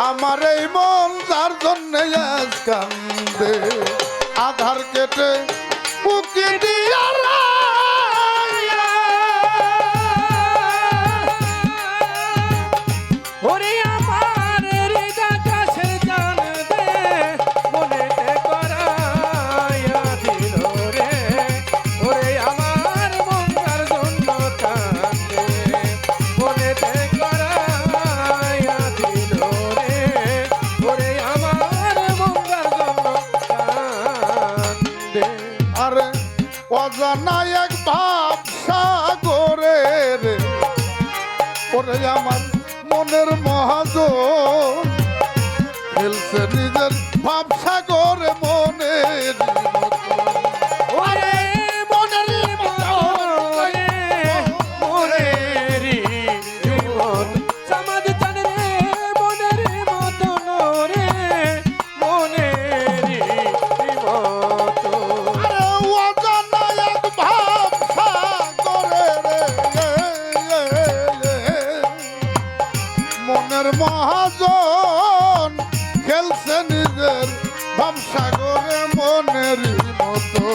আমার এই মন তার জন্য আধার কেটে উকি করে আমার মনের মহাজন নিজের ভাবসা করে মনের নিজের ভাবসাগরে মনের মতো।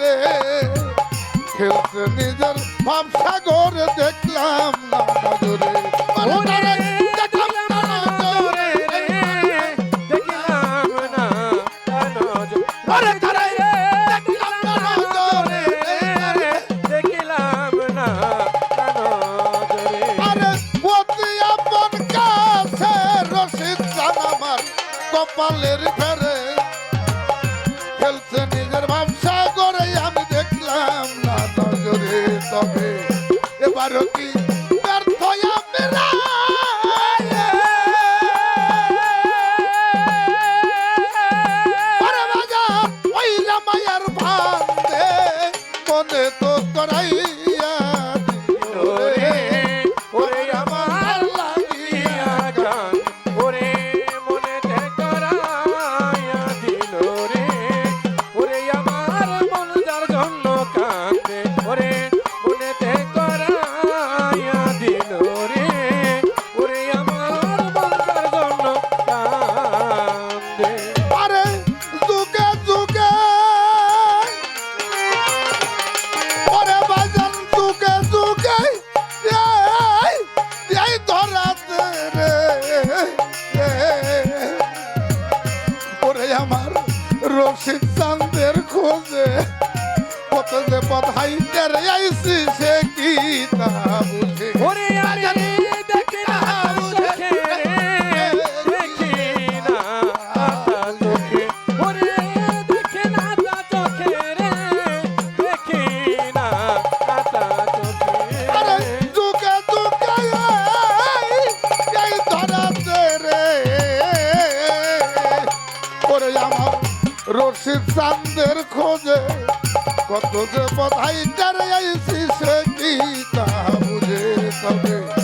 রে। খেলছে নিজের ভাবসাগরে দেখলাম কপালের ঘরে খেলছেন 여기 ওরে আমার রশিদ চান্দের খোঁজে কত যে পথাইতে রে আইসি সে কি তা বুঝে ওরে রশিদ চাঁদের খোঁজে কত যে বধাই তার আইসি সে কি তা বুঝে তবে।